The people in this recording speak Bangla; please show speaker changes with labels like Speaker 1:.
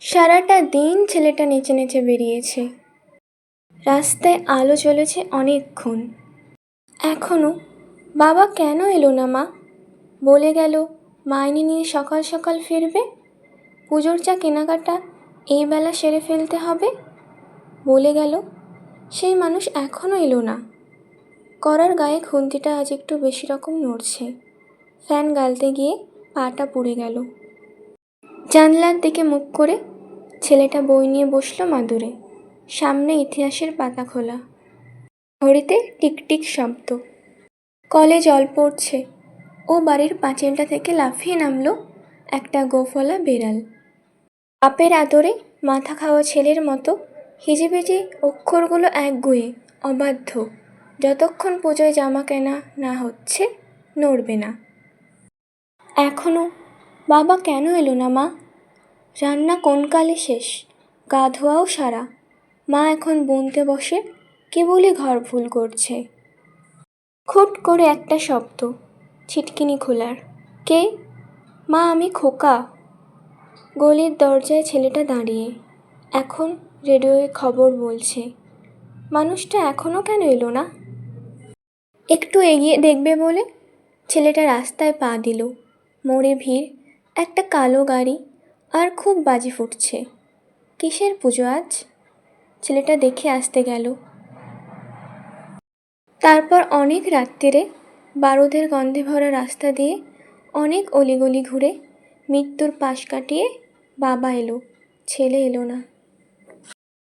Speaker 1: সারাটা দিন ছেলেটা নেচে নেচে বেরিয়েছে। রাস্তায় আলো জ্বলেছে অনেকক্ষণ। এখনও বাবা কেন এলো না মা? বলে গেল, মাইনে নিয়ে সকাল সকাল ফিরবে? পুজোর যা কেনাকাটা, এই বেলা সেরে ফেলতে হবে? বলে গেল, সেই মানুষ এখনও এলো না। করার গায়ে খুন্তিটা আজ একটু বেশি রকম নড়ছে। ফ্যান গালতে গিয়ে পাটা পুড়ে গেল। জানলার দিকে মুখ করে ছেলেটা বই নিয়ে বসল মাদুরে। সামনে ইতিহাসের পাতা খোলা। ঘড়িতে টিকটিক শব্দ। কলে জল পড়ছে। ও বাড়ির পাঁচিলটা থেকে লাফিয়ে নামলো একটা গোফলা বেড়াল। বাপের আদরে মাথা খাওয়া ছেলের মতো হিজিবিজি অক্ষরগুলো একগুয়ে অবাধ্য। যতক্ষণ পুজোয় জামা কেনা না হচ্ছে, নড়বে না। এখনও বাবা কেন এলো না মা? রান্না কোন কালে শেষ? গা ধোয়াও সারা। মা এখন বুনতে বসে, কেবলই ঘর ভুল করছে। খুট করে একটা শব্দ, ছিটকিনি খোলার। কে? মা, আমি খোকা। গলির দরজায় ছেলেটা দাঁড়িয়ে, এখন রেডিওয়ে খবর বলছে, মানুষটা এখনও কেন এলো না? একটু এগিয়ে দেখবে বলে ছেলেটা রাস্তায় পা দিল। মোড়ে ভিড়, একটা কালো গাড়ি আর খুব বাজি ফুটছে। কিসের পুজো আজ? ছেলেটা দেখে আসতে গেল। তারপর অনেক রাত্রিরে বারুদের গন্ধে ভরা রাস্তা দিয়ে অনেক অলিগলি ঘুরে মৃত্যুর পাশ কাটিয়ে বাবা এলো, ছেলে এলো না।